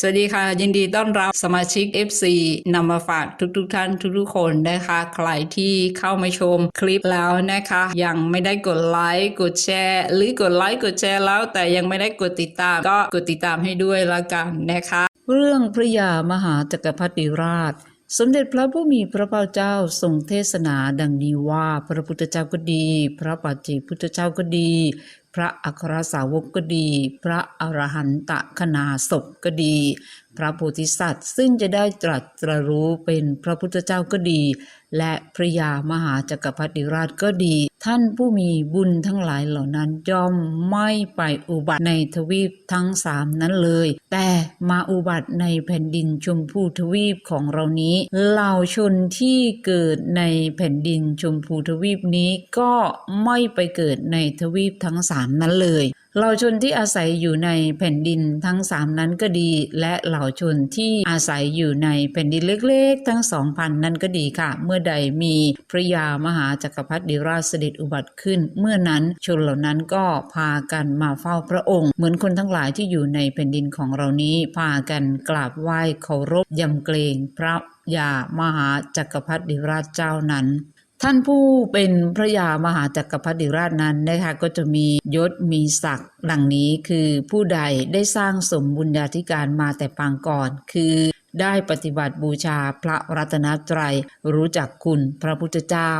สวัสดีค่ะ ยินดีต้อนรับสมาชิก FC นำมาฝากทุกๆทท่านทุกๆคนนะคะ ใครที่เข้ามาชมคลิปแล้วนะคะ ยังไม่ได้กดไลค์กดแชร์ หรือกดไลค์กดแชร์แล้ว แต่ยังไม่ได้กดติดตาม ก็กดติดตามให้ด้วยละกันนะคะ เรื่องพระยามหาจักรพรรดิราช สมเด็จพระผู้มีพระภาคเจ้าทรงเทศนาดังนี้ว่าพระพุทธเจ้าก็ดี พระปัจเจกพุทธเจ้าก็ดี ระอัครสาวกก็ดี พระอรหันตะคณาศพก็ดี พระโพธิสัตว์ซึ่งจะได้ตรัสรู้เป็นพระพุทธเจ้าก็ดีและพระยามหาจักรพรรดิราชก็ดี ท่านผู้มีบุญทั้งหลายเหล่านั้นย่อมไม่ไปอุบัติในทวีปทั้งสามนั้นเลย แต่มาอุบัติในแผ่นดินชมพูทวีปของเรานี้เหล่าชนที่เกิดในแผ่นดินชมพูทวีปนี้ก็ไม่ไปเกิดในทวีปทั้งสามนั้นเลยเหล่าชนที่อาศัยอยู่ในแผ่นดินทั้งสามนั้นก็ดี และเหล่าชนที่อาศัยอยู่ในแผ่นดินเล็กๆ ทั้งสองพันนั้นก็ดีค่ะ เมื่อใดมีพระยามหาจักรพรรดิราชเสด็จอุบัติขึ้น เมื่อนั้นชนเหล่านั้นก็พากันมาเฝ้าพระองค์ เหมือนคนทั้งหลายที่อยู่ในแผ่นดินของเรานี้ พากันกราบไหว้เคารพยำเกรงพระยามหาจักรพรรดิราชเจ้านั้น ท่านผู้เป็นพระยามหาจักรพรรดิราชนั้นนะคะก็จะมียศมีศักดิ์ดังนี้คือผู้ใดได้สร้างสมบุญญาธิการมาแต่ปางก่อน คือได้ปฏิบัติบูชาพระรัตนตรัย รู้จักคุณพระพุทธเจ้า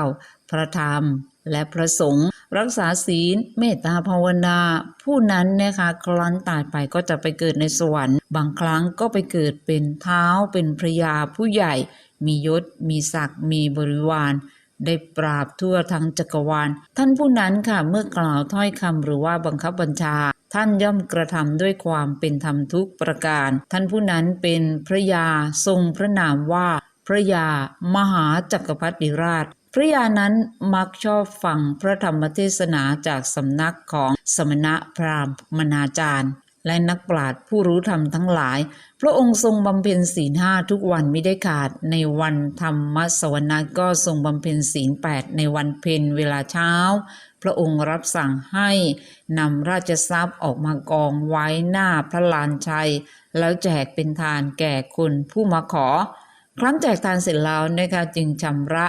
พระธรรม และพระสงฆ์รักษาศีล เมตตาภาวนา ผู้นั้นนะคะครั้นตายไปก็จะไปเกิดในสวรรค์ บางครั้งก็ไปเกิดเป็นเท้าเป็นพระยาผู้ใหญ่ มียศ มีศักดิ์มีบริวาร ได้ปราบทั่วทั้งจักรวาล ท่านผู้นั้นค่ะเมื่อกล่าวถ้อยคำหรือว่าบังคับบัญชา ท่านย่อมกระทำด้วยความเป็นธรรมทุกประการ ท่านผู้นั้นเป็นพระยาทรงพระนามว่า พระยามหาจักรพรรดิราชพระยานั้นมักชอบฟังพระธรรมเทศนาจากสำนักของสมณะพราหมณ์มนาจารย์ และนักปราชญ์ผู้รู้ธรรมทั้งหลาย พระองค์ทรงบำเพ็ญศีลห้าทุกวันไม่ได้ขาด ในวันธรรมสวนาก็ทรงบำเพ็ญศีลแปดในวันเพ็ญเวลาเช้า พระองค์รับสั่งให้นำราชทรัพย์ออกมากองไว้หน้าพระลานชัย แล้วแจกเป็นทานแก่คนผู้มาขอ ครั้งแจกทานเสร็จแล้วนะคะจึงชำระ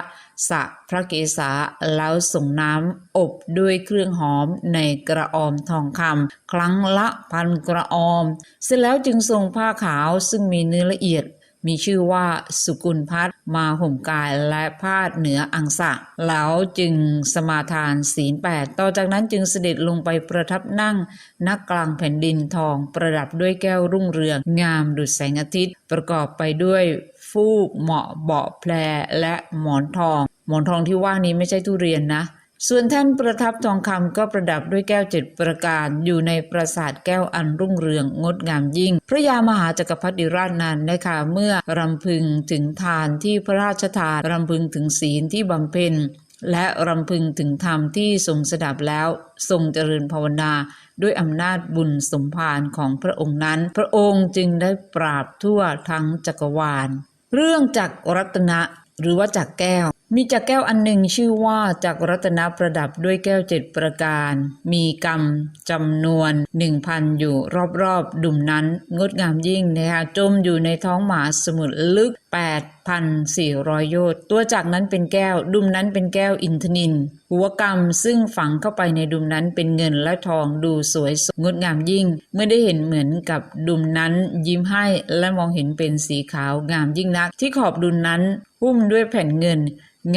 สะพระเกศาแล้วส่งน้ำอบด้วยเครื่องหอมในกระออมทองคำครั้งละพันกระออม เสร็จแล้วจึงทรงผ้าขาวซึ่งมีเนื้อละเอียดมีชื่อว่าสุกุลพัฒมาห่มกายและพาดเหนืออังสะ แล้วจึงสมาทานศีลแปดต่อจากนั้นจึงเสด็จลงไปประทับนั่งณกลางแผ่นดินทองประดับด้วยแก้วรุ่งเรือง งามดุจแสงอาทิตย์ ประกอบไปด้วย ฟูกเหมาะเบาะแพรและหมอนทอง หมอนทองที่ว่านี้ไม่ใช่ทุเรียนนะ ส่วนแท่านประทับทองคำก็ประดับด้วยแก้วเจ็ดประการ อยู่ในปราสาทแก้วอันรุ่งเรืองงดงามยิ่ง พระยามหาจักรพรรดิราชนันนะคะเมื่อรำพึงถึงทานที่พระราชทานรำพึงถึงศีลที่บำเพ็ญและรำพึงถึงธรรมที่ทรงสดับแล้ว ทรงเจริญภาวนา ด้วยอำนาจบุญสมภารของพระองค์นั้น พระองค์จึงได้ปราบทั่วทั้งจักรวาล เรื่องจักรรัตนะหรือว่าจักรแก้ว มีจักรแก้วอันหนึ่งชื่อว่าจักรรัตนะประดับด้วยแก้วเจ็ดประการ มีกรรมจำนวนหนึ่งพันอยู่รอบๆดุมนั้น งดงามยิ่งนะคะจมอยู่ในท้องหมาสมุทรลึก8,400 โยชน์ตัวจักรนั้นเป็นแก้ว ดุมนั้นเป็นแก้วอินทนิน หัวกรรมซึ่งฝังเข้าไปในดุมนั้นเป็นเงินและทองดูสวยสดงดงามยิ่ง เมื่อได้เห็นเหมือนกับดุมนั้นยิ้มให้และมองเห็นเป็นสีขาวงามยิ่งนัก ที่ขอบดุมนั้นหุ้มด้วยแผ่นเงิน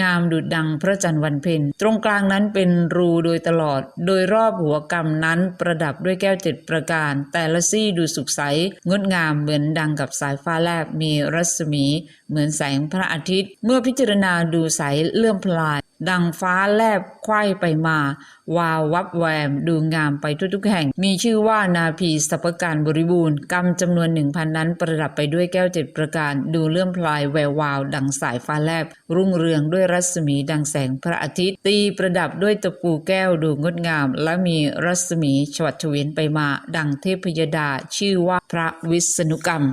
งามดุดดังพระจันทร์วันเพ็ญตรงกลางนั้นเป็นรูโดยตลอด โดยรอบหัวกรรมนั้นประดับด้วยแก้วเจ็ดประการ แต่ละซี่ดูสุขใส งดงามเหมือนดังกับสายฟ้าแลบมีรัศมี เหมือนแสสงพระอาทิตย์ เมื่อพิจารณาดูใสเลื่อมพลาย ดังฟ้าแลบไขว้ไปมา วาววับแวมดูงามไปทุกๆแห่ง มีชื่อว่านาพีสัพการบริบูรณ์กรรมจำนวนหนึ่งพันนั้นประดับไปด้วยแก้วเจ็ดประการดูเลื่อมพลายแวววาว ดังสายฟ้าแลบ รุ่งเรืองด้วยรัศมีดังแสงพระอาทิตย์ ตีประดับด้วยตะปูแก้วดูงดงาม และมีรัศมีฉวัดเฉวียนไปมา ดังเทพยดาชื่อว่าพระวิษณุกรรม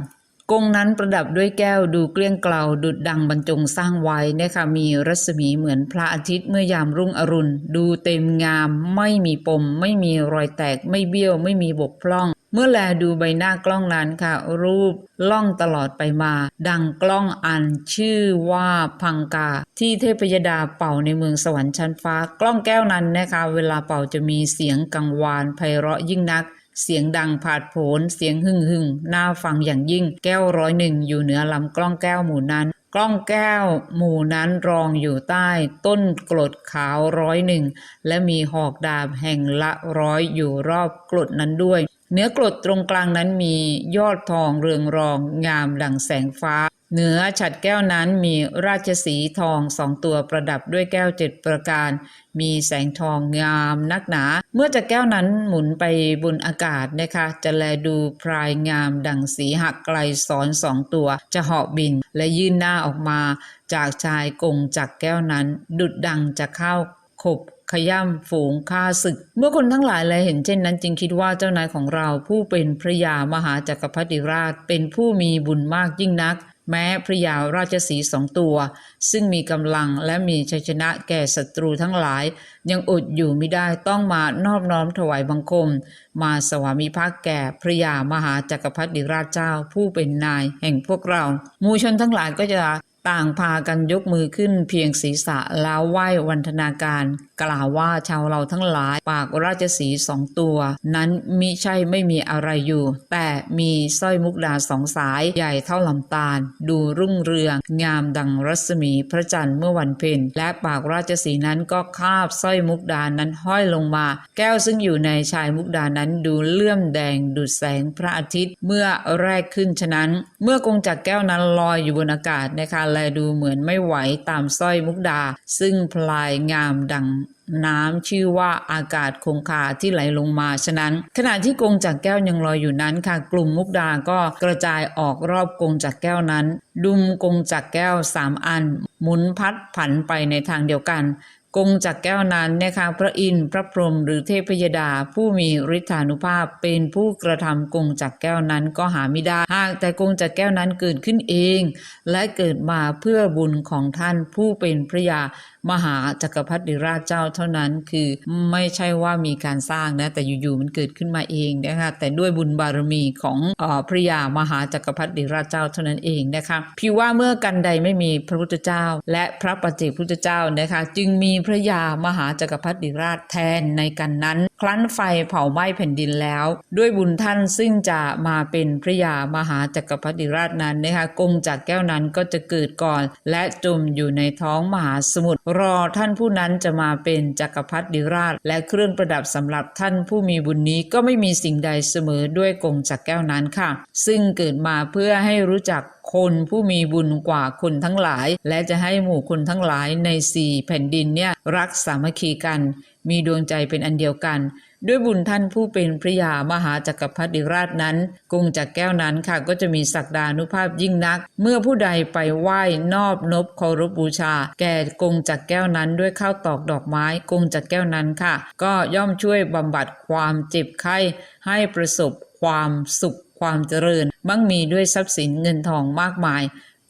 กงนั้นประดับด้วยแก้วดูเกลี้ยงเกลาดุดดังบรรจงสร้างไว้นะคะมีรัศมีเหมือนพระอาทิตย์เมื่อยามรุ่งอรุณ ดูเต็มงาม ไม่มีปม ไม่มีรอยแตก ไม่เบี้ยว ไม่มีบกพร่อง เมื่อแลดูใบหน้ากล้องนั้นค่ะ รูปล่องตลอดไปมา ดังกล้องอันชื่อว่าพังกา ที่เทพยดาเป่าในเมืองสวรรค์ชั้นฟ้า กล้องแก้วนั้นนะคะ เวลาเป่าจะมีเสียงกังวานไพเราะยิ่งนัก เสียงดังผาดโผนเสียงหึ่งหึ่งน่าฟังอย่างยิ่ง แก้วร้อยหนึ่งอยู่เหนือลำกล้องแก้วหมู่นั้น กล้องแก้วหมู่นั้นรองอยู่ใต้ ต้นกรดขาวร้อยหนึ่งและมีหอกดาบแห่งละร้อยอยู่รอบกรดนั้นด้วยเนื้อกรดตรงกลางนั้นมียอดทองเรืองรองงามดังแสงฟ้า เหนือฉัดแก้วนั้นมีราชสีทองสองตัวประดับด้วยแก้วเจ็ดประการ มีแสงทองงามนักหนา เมื่อจากแก้วนั้นหมุนไปบนอากาศนะคะ จะแลดูพรายงามดังสีหักไกลซ้อนสองตัว จะเหาะบินและยื่นหน้าออกมา จากชายกงจากแก้วนั้น ดุดดังจะเข้าขบขย่ำฝูงฆ่าศึก เมื่อคนทั้งหลายแลเห็นเช่นนั้น จึงคิดว่าเจ้านายของเราผู้เป็นพระยามหาจักรพรรดิราช เป็นผู้มีบุญมากยิ่งนัก แม้พระยาราชสีสองตัว ซึ่งมีกำลังและมีชัยชนะแก่ศัตรูทั้งหลาย ยังอดอยู่ไม่ได้ต้องมานอบน้อมถวายบังคม มาสวามิภักดิ์แก่พระยามหาจักรพรรดิราชเจ้าผู้เป็นนายแห่งพวกเรามูชนทั้งหลายก็จะต่างพากันยกมือขึ้นเพียงศีรษะแล้วไหว้วันธนาการ กล่าวว่าชาวเราทั้งหลายปากราชสีสองตัว นั้นมิใช่ไม่มีอะไรอยู่ แต่มีสร้อยมุกดาสองสายใหญ่เท่าลำตาล ดูรุ่งเรือง งามดังรัศมีพระจันทร์เมื่อวันเพ็ญและปากราชสีนั้นก็คาบสร้อยมุกดานั้นห้อยลงมา แก้วซึ่งอยู่ในชายมุกดานั้นดูเลื่อมแดงดุดแสงพระอาทิตย์เมื่อแรกขึ้นฉะนั้น เมื่อกงจักแก้วนั้นลอยอยู่บนอากาศนะคะแลดูเหมือนไม่ไหวตามสร้อยมุกดา ซึ่งพลายงามดังน้ำชื่อว่าอากาศคงคาที่ไหลลงมา ฉะนั้น ขณะที่กงจากแก้วยังลอยอยู่นั้นค่ะ กลุ่มมุกดาก็กระจายออกรอบกงจากแก้วนั้น ดุมกงจากแก้วสามอัน หมุนพัดผันไปในทางเดียวกัน กงจากแก้วนั้นนะคะพระอินทร์พระพรหมหรือเทพยดา ผู้มีฤทธานุภาพเป็นผู้กระทำกงจากแก้วนั้นก็หาไม่ได้หากแต่กงจากแก้วนั้นเกิดขึ้นเอง และเกิดมาเพื่อบุญของท่านผู้เป็นพระยามหาจักรพรรดิราชเจ้าเท่านั้นคือไม่ใช่ว่ามีการสร้างนะแต่อยู่ๆมันเกิดขึ้นมาเองนะคะแต่ด้วยบุญบารมีของอพระยามหาจักรพรรดิราชเจ้าเท่านั้นเองนะคะพี่ว่าเมื่อกันใดไม่มีพระพุทธเจ้า และพระปัจเจกพุทธเจ้านะคะจึงมีพระยามหาจักรพรรดิราชแทนในกันนั้น ครั้นไฟเผาไหม้แผ่นดินแล้ว ด้วยบุญท่านซึ่งจะมาเป็นพระยามหาจักรพรรดิราชนั้นนะคะกงจากแก้วนั้นก็จะเกิดก่อน และจมอยู่ในท้องมหาสมุทรรอท่านผู้นั้นจะมาเป็นจักรพรรดิราช และเครื่องประดับสำหรับท่านผู้มีบุญนี้ก็ไม่มีสิ่งใดเสมอด้วยกงจากแก้วนั้นค่ะ ซึ่งเกิดมาเพื่อให้รู้จักคนผู้มีบุญกว่าคนทั้งหลาย และจะให้หมู่คนทั้งหลายในสี่แผ่นดินเนี่ยรักสามัคคีกัน มีดวงใจเป็นอันเดียวกัน ด้วยบุญท่านผู้เป็นพระยามหาจักรพรรดิราชนั้น กรุงจากแก้วนั้นค่ะก็จะมีศักดานุภาพยิ่งนัก เมื่อผู้ใดไปไหว้นอบนบเคารพบูชา แก่กรุงจากแก้วนั้นด้วยข้าวตอกดอกไม้กรุงจากแก้วนั้นค่ะ ก็ย่อมช่วยบำบัดความเจ็บไข้ให้ประสบความสุขความเจริญมั่งมีด้วยทรัพย์สินเงินทองมากมาย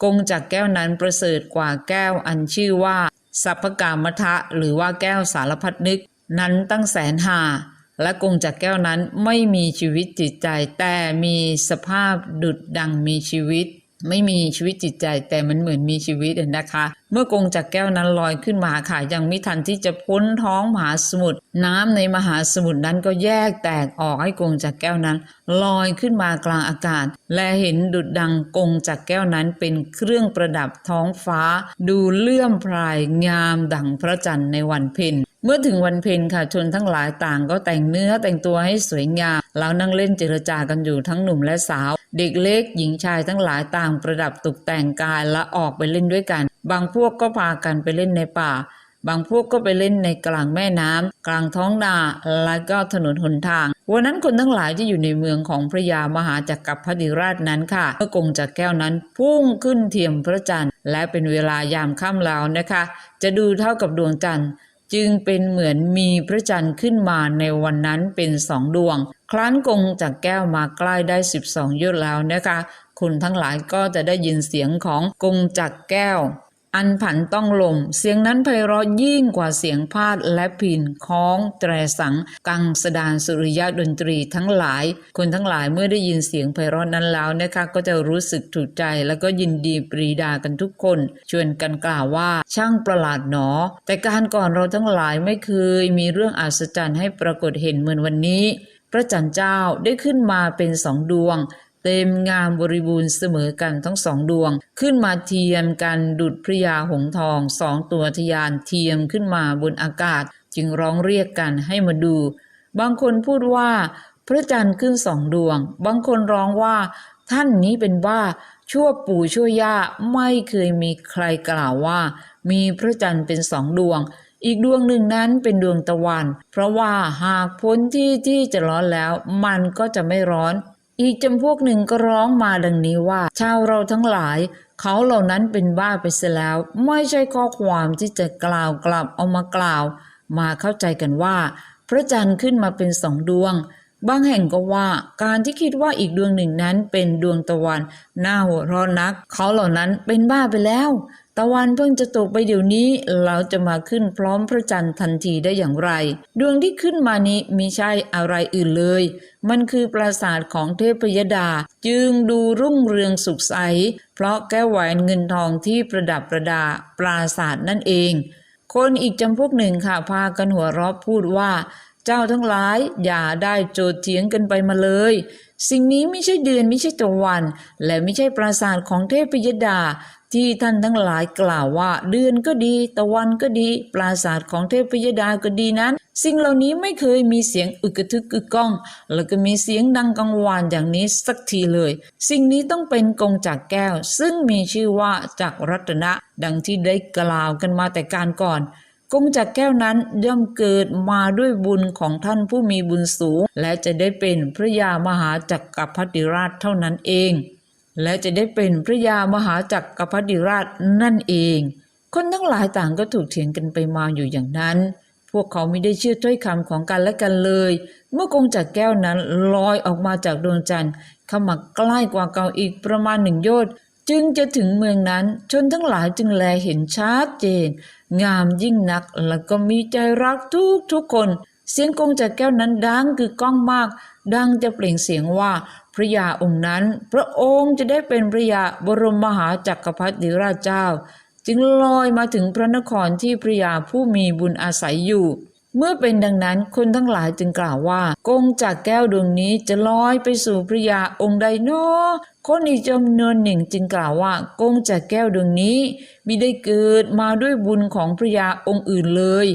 กงจากแก้วนั้นประเสริฐกว่าแก้วอันชื่อว่า สัพพกามทะหรือว่าแก้วสารพัดนึก นั้นตั้งแสนหา และกงจากแก้วนั้นไม่มีชีวิตจิตใจ แต่มีสภาพดุดดังมีชีวิต ไม่มีชีวิตจิตใจ แต่มันเหมือนมีชีวิตนะคะ เมื่อกงจากแก้วนั้นลอยขึ้นมาค่ะยังไม่ทันที่จะพ้นท้องมหาสมุทรน้ำในมหาสมุทรนั้นก็แยกแตกออกให้กงจากแก้วนั้น ลอยขึ้นมากลางอากาศ และเห็นดุดดังกงจากแก้วนั้นเป็นเครื่องประดับท้องฟ้า ดูเลื่อมพรายงามดังพระจันทร์ในวันเพ็ญ เมื่อถึงวันเพ็ญค่ะชนทั้งหลายต่างก็แต่งเนื้อแต่งตัวให้สวยงามแล้วนั่งเล่นเจรจากันอยู่ทั้งหนุ่มและสาว เด็กเล็กหญิงชายทั้งหลายต่างประดับตกแต่งกายและออกไปเล่นด้วยกัน บางพวกก็พากันไปเล่นในป่า บางพวกก็ไปเล่นในกลางแม่น้ำกลางท้องนาและก็ถนนหนทางวันนั้นคนทั้งหลายที่อยู่ในเมืองของพระยามหาจักรพรรดิราชนั้นค่ะเมื่อกงจากแก้วนั้นพุ่งขึ้นเทียมพระจันทร์ และเป็นเวลายามค่ำแล้วนะคะ จะดูเท่ากับดวงจันทร์ จึงเป็นเหมือนมีพระจันทร์ขึ้นมาในวันนั้นเป็นสองดวงครั้นกงจากแก้วมาใกล้ได้ 12ยศแล้วนะคะ คุณทั้งหลายก็จะได้ยินเสียงของกงจากแก้ว อันผันต้องลม เสียงนั้นไพเราะยิ่งกว่าเสียงพาดและพินค้องแตรสัง กังสดานสุริยะดนตรีทั้งหลาย คนทั้งหลายเมื่อได้ยินเสียงไพเราะนั้นแล้วนะคะก็จะรู้สึกถูกใจแล้วก็ยินดีปรีดากันทุกคน ชวนกันกล่าวว่าช่างประหลาดหนอ แต่การก่อนเราทั้งหลายไม่เคยมีเรื่องอัศจรรย์ให้ปรากฏเห็นเหมือนวันนี้ พระจันทร์เจ้าได้ขึ้นมาเป็นสองดวง เต็มงามบริบูรณ์เสมอกันทั้งสองดวง ขึ้นมาเทียมกันดุดพระยาหงทองสองตัวทยานเทียมขึ้นมาบนอากาศ จึงร้องเรียกกันให้มาดู บางคนพูดว่า พระจันทร์ขึ้นสองดวง บางคนร้องว่า ท่านนี้เป็นบ้าชั่วปู่ชั่วย่าไม่เคยมีใครกล่าวว่า มีพระจันทร์เป็นสองดวง อีกดวงหนึ่งนั้นเป็นดวงตะวัน เพราะว่าหากพ้นที่ที่จะร้อนแล้ว มันก็จะไม่ร้อน อีกจำพวกหนึ่งก็ร้องมาดังนี้ว่า ชาวเราทั้งหลาย เขาเหล่านั้นเป็นบ้าไปเสียแล้ว ไม่ใช่ข้อความที่จะกล่าวกลับเอามากล่าว มาเข้าใจกันว่า พระจันทร์ขึ้นมาเป็นสองดวง บางแห่งก็ว่า การที่คิดว่าอีกดวงหนึ่งนั้นเป็นดวงตะวันหน่าหัวร้อนนัก เขาเหล่านั้นเป็นบ้าไปแล้ว ตะวันเพิ่งจะตกไปเดี๋ยวนี้เราจะมาขึ้นพร้อมพระจันทร์ทันทีได้อย่างไร ดวงที่ขึ้นมานี้มิใช่อะไรอื่นเลย มันคือปราสาทของเทพยดา จึงดูรุ่งเรืองสุขใส เพราะแก้วแหวนเงินทองที่ประดับประดาปราสาทนั่นเอง คนอีกจำพวกหนึ่งค่ะพากันหัวเราะพูดว่าเจ้าทั้งหลายอย่าได้โจดเถียงกันไปมาเลย สิ่งนี้ไม่ใช่เดือนไม่ใช่ตะวัน และไม่ใช่ปราสาทของเทพยดา ที่ท่านทั้งหลายกล่าวว่า เดือนก็ดี ตะวันก็ดี ปราสาทของเทพยดาก็ดีนั้น สิ่งเหล่านี้ไม่เคยมีเสียงอึกทึกอึกก้อง แล้วก็มีเสียงดังกังวานอย่างนี้สักทีเลย สิ่งนี้ต้องเป็นกงจากแก้ว ซึ่งมีชื่อว่าจากรัตนะ ดังที่ได้กล่าวกันมาแต่การก่อนกงจากแก้วนั้นย่อมเกิดมาด้วยบุญของท่านผู้มีบุญสูง และจะได้เป็นพระยามหาจักรพรรดิราชเท่านั้นเอง และจะได้เป็นพระยามหาจักรพรรดิราชนั่นเอง คนทั้งหลายต่างก็ถูกเถียงกันไปมาอยู่อย่างนั้น พวกเขาไม่ได้เชื่อถ้อยคำของกันและกันเลย เมื่อกงจากแก้วนั้นลอยออกมาจากดวงจันทร์เข้ามาใกล้กว่าเก่าอีกประมาณหนึ่งโยชน์จึงจะถึงเมืองนั้น ชนทั้งหลายจึงแลเห็นชัดเจน งามยิ่งนักแล้วก็มีใจรักทุกทุกคน เสียงกงจากแก้วนั้นดังคือก้องมาก ดังจะเปล่งเสียงว่า ระยาองค์นั้น พระองค์จะได้เป็นพระยาบรมมหาจักรพรรดิราชเจ้า จึงลอยมาถึงพระนครที่พระยาผู้มีบุญอาศัยอยู่ เมื่อเป็นดังนั้นคนทั้งหลายจึงกล่าวว่ากงจากแก้วดวงนี้จะลอยไปสู่พระยาองค์ใดเนอคนอีกจำนวนหนึ่งจึงกล่าวว่ากงจากแก้วดวงนี้มิได้เกิดมาด้วยบุญของพระยาองค์อื่นเลย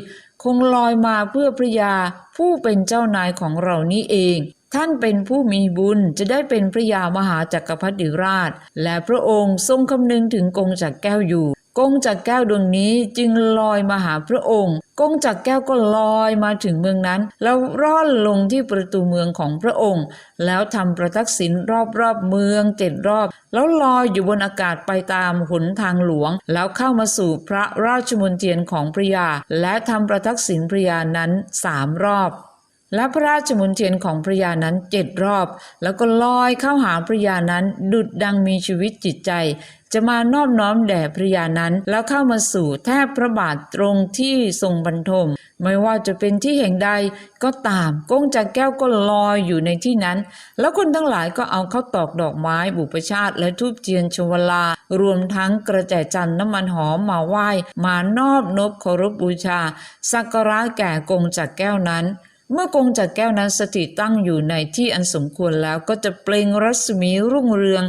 คงลอยมาเพื่อพระยาผู้เป็นเจ้านายของเรานี้เอง ท่านเป็นผู้มีบุญจะได้เป็นพระยามหาจักรพรรดิราช และพระองค์ทรงคำนึงถึงกงจากแก้วอยู่ กงจากแก้วดวงนี้จึงลอยมาหาพระองค์กงจากแก้วก็ลอยมาถึงเมืองนั้น แล้วร่อนลงที่ประตูเมืองของพระองค์ แล้วทำประทักษิณรอบๆเมืองเจ็ดรอบ แล้วลอยอยู่บนอากาศไปตามหนทางหลวง แล้วเข้ามาสู่พระราชมนเทียนของพระยา และทำประทักษิณพระยานั้นสามรอบ และพระราชมุนเทียนของพระยานั้นเจ็ดรอบ แล้วก็ลอยเข้าหาพระยานั้นดุดดังมีชีวิตจิตใจ จะมานอบน้อมแด่พระยานั้น แล้วเข้ามาสู่แทบพระบาทตรงที่ทรงบรรทม ไม่ว่าจะเป็นที่แห่งใดก็ตามก้งจากแก้วก็ลอยอยู่ในที่นั้น แล้วคนทั้งหลายก็เอาเข้าวตอกดอกไม้บุปชาติและทูบเทียนชวลารวมทั้งกระแจจันน้ำมันหอมมาไหว้มานอบนบเคารพบูชาสักการะแก่กงจากแก้วนั้น เมื่อกงจากแก้วนั้นสถิตตั้งอยู่ในที่อันสมควรแล้วก็จะเปล่งรัศมีรุ่งเรือง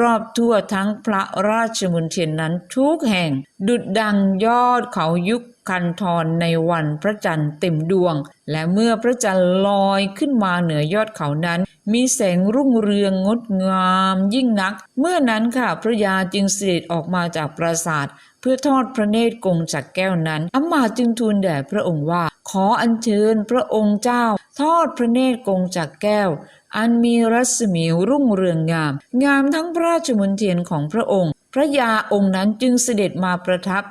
รอบๆทั่วทั้งพระราชมณฑลนั้นทุกแห่ง ดุดดังยอดเขายุคคันทรในวันพระจันทร์เต็มดวง และเมื่อพระจันทร์ลอยขึ้นมาเหนือยอดเขานั้น มีแสงรุ่งเรืองงดงามยิ่งนัก เมื่อนั้นค่ะพระยาจึงเสด็จออกมาจากปราสาท เพื่อทอดพระเนตรกงจากแก้วนั้นอำมาตย์จึงทูลแด่พระองค์ว่า ขออัญเชิญพระองค์เจ้า ทอดพระเนตรกงจากแก้วอันมีรัศมีรุ่งเรืองงาม งามทั้งพระราชมนเทียนของพระองค์ พระยาองค์นั้นจึงเสด็จมาประทับ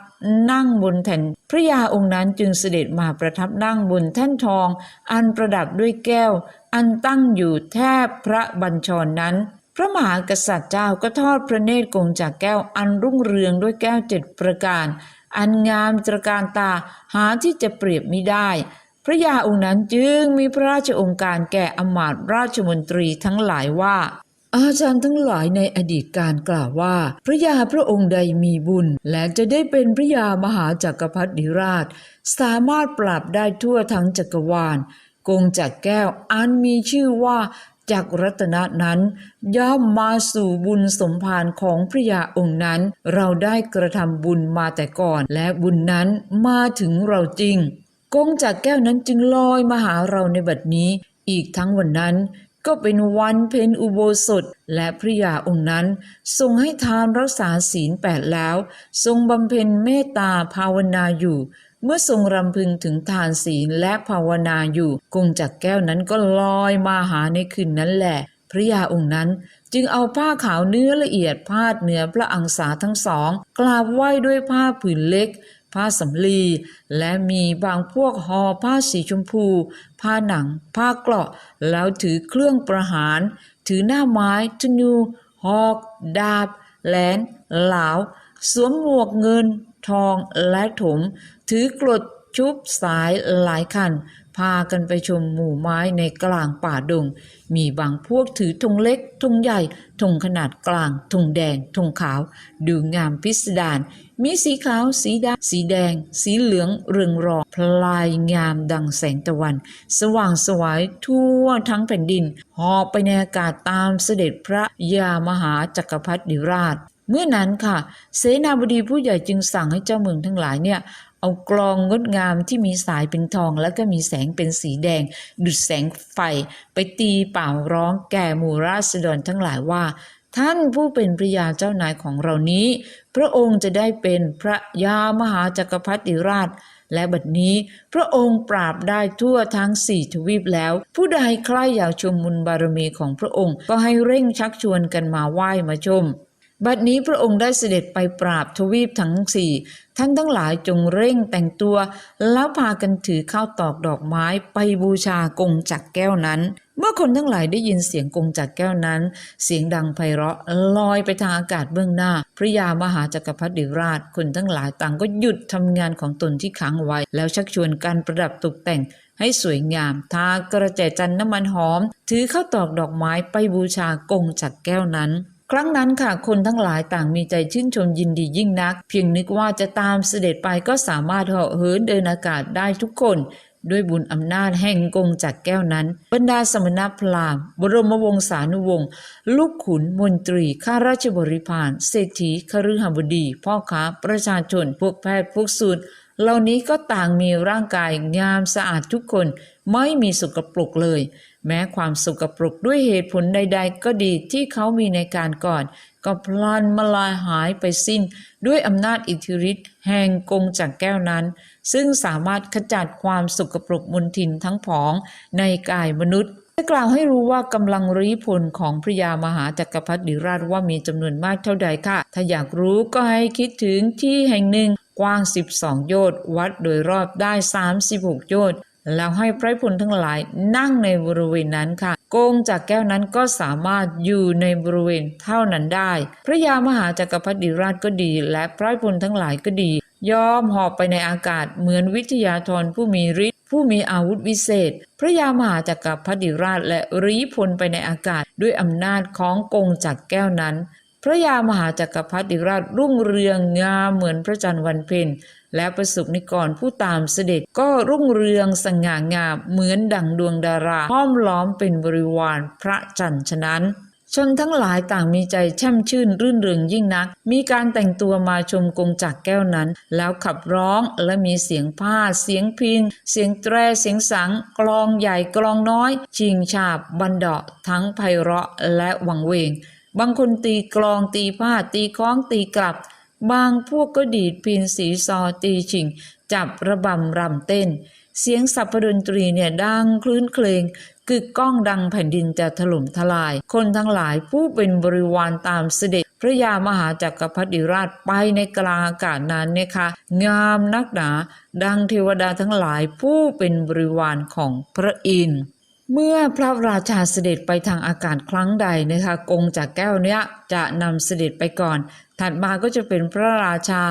นั่งบนแท่น พระยาองค์นั้นจึงเสด็จมาประทับนั่งบนแท่นทอง อันประดับด้วยแก้ว อันตั้งอยู่แทบพระบัญชรนั้น พระมหากษัตริย์เจ้าก็ทอดพระเนตรกงจากแก้วอันรุ่งเรืองด้วยแก้วเจ็ดประการ อันงามตระการตาหาที่จะเปรียบมิได้ พระยาองค์นั้นจึงมีพระราชองค์การแก่อมาตย์ราชมนตรีทั้งหลายว่า อาจารย์ทั้งหลายในอดีตการกล่าวว่า พระยาพระองค์ใดมีบุญ และจะได้เป็นพระยามหาจักรพรรดิราช สามารถปราบได้ทั่วทั้งจักรวาล กงจากแก้วอันมีชื่อว่าจากรรัตนะนั้น ย่อมมาสู่บุญสมภารของพระยาองค์นั้น เราได้กระทำบุญมาแต่ก่อน และบุญนั้นมาถึงเราจริง กงจากแก้วนั้นจึงลอยมาหาเราในบัดนี้ อีกทั้งวันนั้น ก็เป็นวันเพ็ญอุโบสถ และพระยาองค์นั้น ทรงให้ทานรักษาศีลแปดแล้ว ทรงบำเพ็ญเมตตาภาวนาอยู่ เมื่อทรงรำพึงถึงทานศีลและภาวนาอยู่กงจากแก้วนั้นก็ลอยมาหาในคืนนั้นแหละ พระยาองค์นั้นจึงเอาผ้าขาวเนื้อละเอียดพาดเหนือพระอังสาทั้งสอง กราบไหว้ด้วยผ้าผืนเล็ก ผ้าสำลี และมีบางพวกห่อผ้าสีชมพู ผ้าหนัง ผ้าเกราะ แล้วถือเครื่องประหาร ถือหน้าไม้ธนูหอก ดาบ แหลนเหลาสวมหมวกเงิน ทองและถม ถือกรดชุบสายหลายคัน พากันไปชมหมู่ไม้ในกลางป่าดง มีบางพวกถือธงเล็กธงใหญ่ธงขนาดกลางธงแดงธงขาว ดูงามพิสดาร มีสีขาว สีดำสีแดง สีเหลืองเรืองรองพลายงามดังแสงตะวัน สว่างสวายทั่วทั้งแผ่นดิน หอบไปในอากาศตามเสด็จพระยามหาจักรพรรดิราช เมื่อนั้นค่ะ เสนาบดีผู้ใหญ่จึงสั่งให้เจ้าเมืองทั้งหลายเนี่ยเอากลองงดงามที่มีสายเป็นทอง แล้วก็มีแสงเป็นสีแดง ดุจแสงไฟ ไปตีเป่าร้องแก่หมู่ราษฎรทั้งหลายว่า ท่านผู้เป็นพระยาเจ้านายของเรานี้ พระองค์จะได้เป็นพระยามหาจักรพรรดิราช และบัดนี้พระองค์ปราบได้ทั่วทั้งสี่ทวีปแล้ว ผู้ใดใคร่อยากชมมุนบารมีของพระองค์ ก็ให้เร่งชักชวนกันมาไหว้มาชม บัดนี้พระองค์ได้เสด็จไปปราบทวีปทั้งสี่ท่านทั้งหลายจงเร่งแต่งตัว แล้วพากันถือข้าวตอกดอกไม้ไปบูชากงจักรแก้วนั้น เมื่อคนทั้งหลายได้ยินเสียงกงจักรแก้วนั้น เสียงดังไพเราะลอยไปทางอากาศเบื้องหน้า พระยามหาจักรพรรดิราช คนทั้งหลายต่างก็หยุดทำงานของตนที่ค้างไว้ แล้วชักชวนการประดับตกแต่งให้สวยงาม ทากระแจจันน้ำมันหอม ถือข้าวตอกดอกไม้ไปบูชากงจักรแก้วนั้น ครั้งนั้นค่ะคนทั้งหลายต่างมีใจชื่นชมยินดียิ่งนัก เพียงนึกว่าจะตามเสด็จไปก็สามารถเหาะเหินเดินอากาศได้ทุกคน ด้วยบุญอำนาจแห่งกงจักแก้วนั้น บรรดาสมณพราหมณ์ บรมวงศานุวงศ์ลูกขุนมนตรี ข้าราชบริพารเศรษฐีคฤหบดี พ่อค้า ประชาชน พวกแพทย์พวกสูตรเหล่านี้ก็ต่างมีร่างกายงามสะอาดทุกคนไม่มีสกปรกเลย แม้ความสุกปรุกด้วยเหตุผลใด ๆ ก็ดีที่เขามีในการก่อน ก็พลันมาลายหายไปสิ้น ด้วยอำนาจอิทธิฤทธิ์แห่งกงจากแก้วนั้น ซึ่งสามารถขจัดความสุกปรกมลทินทั้งผองในกายมนุษย์จะกล่าวให้รู้ว่ากำลังรีพลของพระยามหาจักรพรรดิราชว่ามีจำนวนมากเท่าใดค่ะ ถ้าอยากรู้ก็ให้คิดถึงที่แห่งหนึ่งกว้าง 12 โยชน์วัดโดยรอบได้ 36 โยชน์ แล้วให้พระพลทั้งหลายนั่งในบริเวณนั้นค่ะ โกงจากแก้วนั้นก็สามารถอยู่ในบริเวณเท่านั้นได้ พระยามหาจักรพรรดิราชก็ดี และพระพลทั้งหลายก็ดี ยอมหอบไปในอากาศเหมือนวิทยาธรผู้มีฤทธิ์ผู้มีอาวุธวิเศษ พระยามหาจักรพรรดิราชและรีพลไปในอากาศด้วยอำนาจของกงจากแก้วนั้น พระยามหาจักรพรรดิราชรุ่งเรืองงามเหมือนพระจันทร์วันเพ็ญ และประสบนิกรผู้ตามเสด็จก็รุ่งเรืองสง่างามเหมือนดังดวงดาราห้อมล้อมเป็นบริวารพระจันทร์ฉะนั้นชนทั้งหลายต่างมีใจแช่มชื่นรื่นเริงยิ่งนัก มีการแต่งตัวมาชมกงจักแก้วนั้น แล้วขับร้องและมีเสียงผ้า เสียงพิน เสียงแตร เสียงสัง กลองใหญ่กลองน้อย ชิงฉาบ บันเดาะทั้งไพเราะและวังเวง บางคนตีกลองตีผ้าตีคล้องตีกลับ บางพวกก็ดีดพินสีซอตีชิง จับระบำรำเต้น เสียงสัพพดนตรีเนี่ยดังคลื่นเคลงกึกก้องดังแผ่นดินจะถล่มทลาย คนทั้งหลายผู้เป็นบริวารตามเสด็จ พระยามหาจักรพรรดิราชไปในกลางอากาศนั้นนี่ยค่ะงามนักหนา ดังเทวดาทั้งหลายผู้เป็นบริวารของพระอินทร์เมื่อพระราชาเสด็จไปทางอากาศครั้งใดนะคะกงจากแก้วเนี้ยจะนำเสด็จไปก่อน ถัดมาก็จะเป็นพระราชา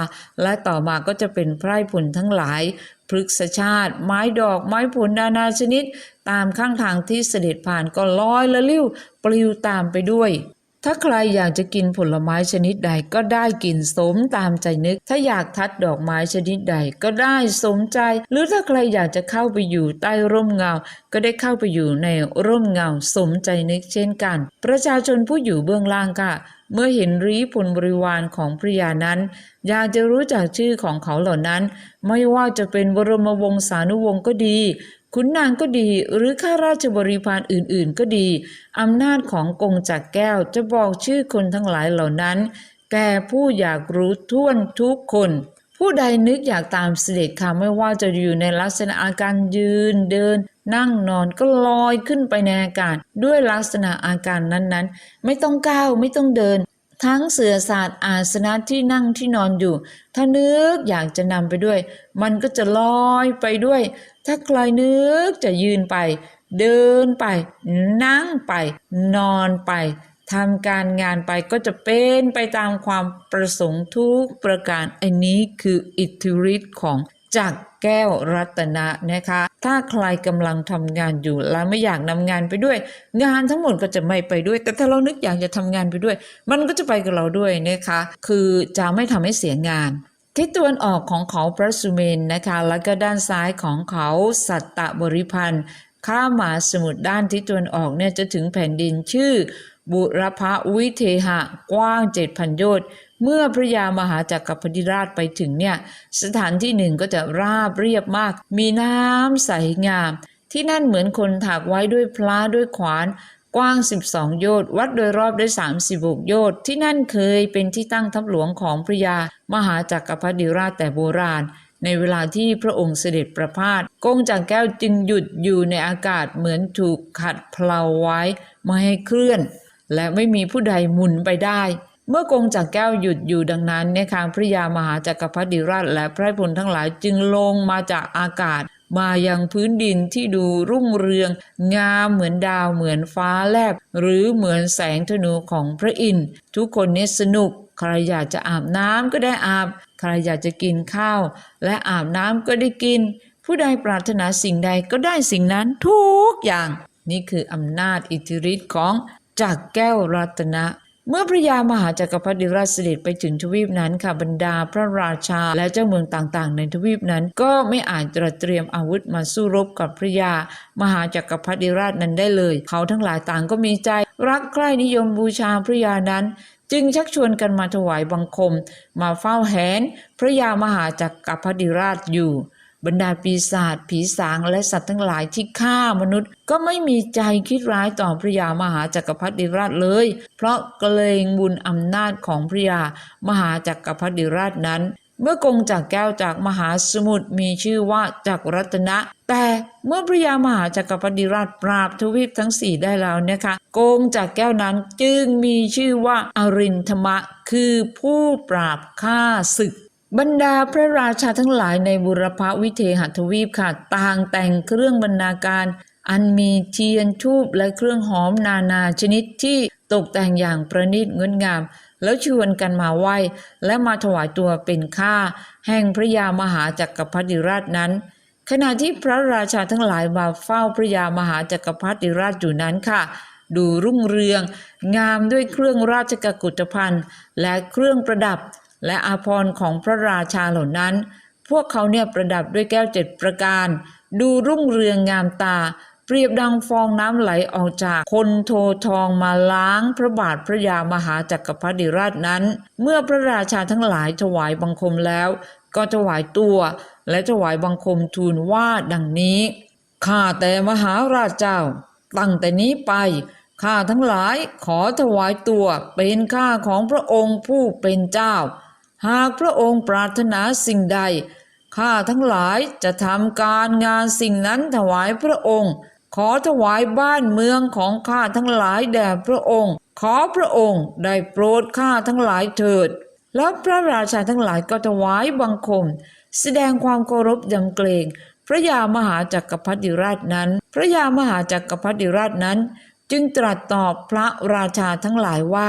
และต่อมาก็จะเป็นไพร่ผลทั้งหลายพฤกษชาติ ไม้ดอกไม้ผลนานาชนิด ตามข้างทางที่เสด็จผ่านก็ลอยละลิ้วปลิวตามไปด้วย ถ้าใครอยากจะกินผลไม้ชนิดใดก็ได้กินสมตามใจนึก ถ้าอยากทัดดอกไม้ชนิดใดก็ได้สมใจ หรือถ้าใครอยากจะเข้าไปอยู่ใต้ร่มเงา ก็ได้เข้าไปอยู่ในร่มเงาสมใจนึกเช่นกัน ประชาชนผู้อยู่เบื้องล่างค่ะ เมื่อเห็นรีพลบริวารของพระยานั้น อยากจะรู้จักชื่อของเขาเหล่านั้น ไม่ว่าจะเป็นบรมวงศานุวงศ์ก็ดี ขุนนางก็ดีหรือข้าราชบริพารอื่นๆก็ดี อำนาจของกงจักรแก้วจะบอกชื่อคนทั้งหลายเหล่านั้น แก่ผู้อยากรู้ท่วนทุกคน ผู้ใดนึกอยากตามเสด็จค่ะไม่ว่าจะอยู่ในลักษณะอาการยืนเดิน นั่งนอนก็ลอยขึ้นไปในอากาศ ด้วยลักษณะอาการนั้นๆ ไม่ต้องก้าวไม่ต้องเดินทั้งเสือศาสตร์อาสนะที่นั่งที่นอนอยู่ ถ้านึกอยากจะนำไปด้วย มันก็จะลอยไปด้วยถ้าใครนึกจะยืนไป เดินไป นั่งไป นอนไปทำการงานไปก็จะเป็นไปตามความประสงค์ทุกประการ อันนี้คืออิทธิฤทธิ์ของจักรแก้วรัตนะนะคะ ถ้าใครกำลังทำงานอยู่แล้วไม่อยากนำงานไปด้วย งานทั้งหมดก็จะไม่ไปด้วย แต่ถ้าเรานึกอยากจะทำงานไปด้วย มันก็จะไปกับเราด้วยนะคะ คือจะไม่ทำให้เสียงาน ทิศตะวันออกของเขาพระสุเมนนะคะ แล้วก็ด้านซ้ายของเขาสัตตบริพันธ์ข้ามมหาสมุทรด้านทิศตะวันออกเนี่ยจะถึงแผ่นดินชื่อ บุรพวิเทหะกว้างเจ็ดพันโยชน์เมื่อพระยามหาจักรพรรดิราชไปถึงเนี่ยสถานที่หนึ่งก็จะราบเรียบมาก มีน้ำใสงาม ที่นั่นเหมือนคนถากไว้ด้วยพลาด้วยขวาน กว้าง 12 โยชน์วัดโดยรอบได้ 36 โยชน์ที่นั่นเคยเป็นที่ตั้งทัพหลวงของพระยามหาจักรพรรดิราชแต่โบราณ ในเวลาที่พระองค์เสด็จประพาสกงจากแก้วจึงหยุดอยู่ในอากาศเหมือนถูกขัดเพลาไว้ไม่ให้เคลื่อน และไม่มีผู้ใดหมุนไปได้เมื่อกงจากแก้วหยุดอยู่ดังนั้นในคางพระยามหาจักรพรรดิราชและพระพลทั้งหลายจึงลงมาจากอากาศ มายังพื้นดินที่ดูรุ่งเรือง งามเหมือนดาวเหมือนฟ้าแลบ หรือเหมือนแสงธนูของพระอินทร์ทุกคนเนี่ยสนุก ใครอยากจะอาบน้ำก็ได้อาบ ใครอยากจะกินข้าว และอาบน้ำก็ได้กิน ผู้ใดปรารถนาสิ่งใดก็ได้สิ่งนั้นทุกอย่าง นี่คืออำนาจอิทธิฤทธิ์ของจากแก้วรัตนะ เมื่อพระยามหาจักรพรรดิราชเสด็จไปถึงทวีปนั้นค่ะบรรดาพระราชาและเจ้าเมืองต่างๆ ในทวีปนั้น ก็ไม่อาจจะเตรียมอาวุธมาสู้รบกับพระยามหาจักรพรรดิราชนั้นได้เลย เขาทั้งหลายต่างก็มีใจรักใคร่นิยมบูชาพระยานั้น จึงชักชวนกันมาถวายบังคม มาเฝ้าแหนพระยามหาจักรพรรดิราชอยู่ บรรดาปีศาจผีสางและสัตว์ทั้งหลายที่ฆ่ามนุษย์ ก็ไม่มีใจคิดร้ายต่อพระยามหาจักรพรรดิราชเลย เพราะเกรงบุญอำนาจของพระยามหาจักรพรรดิราชนั้นเมื่อกงจากแก้วจากมหาสมุทรมีชื่อว่าจักรรัตนะ แต่เมื่อพระยามหาจักรพรรดิราชปราบทวีปทั้งสี่ได้แล้วนะคะกงจากแก้วนั้นจึงมีชื่อว่าอรินทมะ คือผู้ปราบฆ่าศึก บรรดาพระราชาทั้งหลายในบุรพวิเทหทวีปค่ะต่างแต่งเครื่องบรรณาการ อันมีเทียนทูบและเครื่องหอมนานาชนิดที่ตกแต่งอย่างประณีตงดงาม แล้วชวนกันมาไหว้ และมาถวายตัวเป็นข้าแห่งพระยามหาจักรพรรดิราชนั้น ขณะที่พระราชาทั้งหลายมาเฝ้าพระยามหาจักรพรรดิราชอยู่นั้นค่ะดูรุ่งเรือง งามด้วยเครื่องราชกุฏภัณฑ์ และเครื่องประดับ และอาภรณ์ของพระราชาเหล่านั้น พวกเขาเนี่ยประดับด้วยแก้วเจ็ดประการ ดูรุ่งเรืองงามตา เปรียบดังฟองน้ำไหลออกจากคนโททองมาล้างพระบาทพระยามหาจักรพรรดิราชนั้น เมื่อพระราชาทั้งหลายถวายบังคมแล้ว ก็ถวายตัว และถวายบังคมทูลว่าดังนี้ข้าแต่มหาราชเจ้า ตั้งแต่นี้ไปข้าทั้งหลายขอถวายตัวเป็นข้าของพระองค์ผู้เป็นเจ้า หากพระองค์ปรารถนาสิ่งใด ข้าทั้งหลายจะทำการงานสิ่งนั้นถวายพระองค์ ขอถวายบ้านเมืองของข้าทั้งหลายแด่พระองค์ ขอพระองค์ได้โปรดข้าทั้งหลายเถิด แล้วพระราชาทั้งหลายก็ถวายบังคม แสดงความเคารพยำเกรงพพระยามหาจักรพรรดิราชนั้น พระยามหาจักรพรรดิราชนั้น จึงตรัสตอบพระราชาทั้งหลายว่า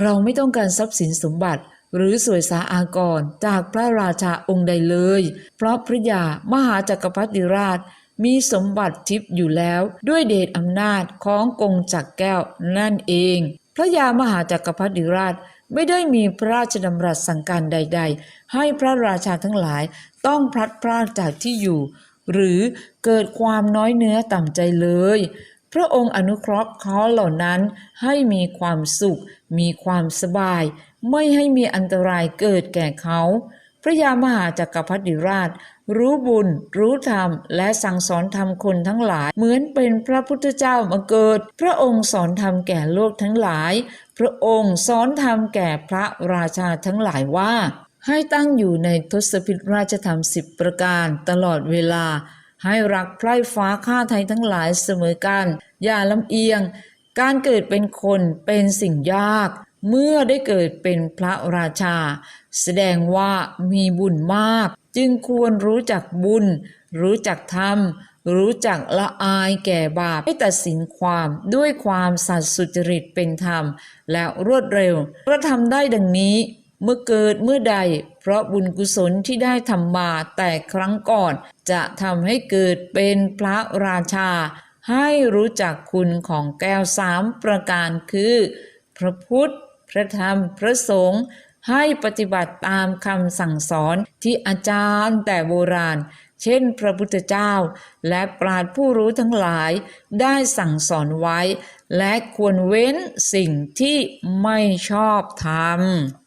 เราไม่ต้องการทรัพย์สินสมบัติ หรือสวยสาอากรจากพระราชาองค์ใดเลย เพราะพระยามหาจักรพรรดิราชมีสมบัติทิพย์อยู่แล้วด้วยเดชอำนาจของกงจักรแก้วนั่นเอง พระยามหาจักรพรรดิราชไม่ได้มีพระราชดำรัสสั่งการใด ๆ ให้พระราชาทั้งหลายต้องพลัดพรากจากที่อยู่ หรือเกิดความน้อยเนื้อต่ำใจเลย พระองค์อนุเคราะห์เขาเหล่านั้นให้มีความสุข มีความสบาย ไม่ให้มีอันตรายเกิดแก่เขา พระยามหาจักรพรรดิราช รู้บุญ รู้ธรรม และสั่งสอนธรรมคนทั้งหลาย เหมือนเป็นพระพุทธเจ้ามาเกิด พระองค์สอนธรรมแก่โลกทั้งหลาย พระองค์สอนธรรมแก่พระราชาทั้งหลายว่า ให้ตั้งอยู่ในทศพิธราชธรรมสิบประการตลอดเวลา ให้รักใคร่ฟ้าข้าไทยทั้งหลายเสมอกัน อย่าลำเอียง การเกิดเป็นคนเป็นสิ่งยาก เมื่อได้เกิดเป็นพระราชา แสดงว่ามีบุญมาก จึงควรรู้จักบุญ รู้จักธรรม รู้จักละอายแก่บาปให้ตัดสินความด้วยความสัตย์สุจริตเป็นธรรม และรวดเร็วกระทำได้ดังนี้เมื่อเกิดเมื่อใด เพราะบุญกุศลที่ได้ทำมาแต่ครั้งก่อน จะทำให้เกิดเป็นพระราชา ให้รู้จักคุณของแก้วสามประการคือ พระพุทธ พระธรรมพระสงฆ์ให้ปฏิบัติตามคำสั่งสอนที่อาจารย์แต่โบราณ เช่นพระพุทธเจ้า และปราดผู้รู้ทั้งหลายได้สั่งสอนไว้ และควรเว้นสิ่งที่ไม่ชอบทำ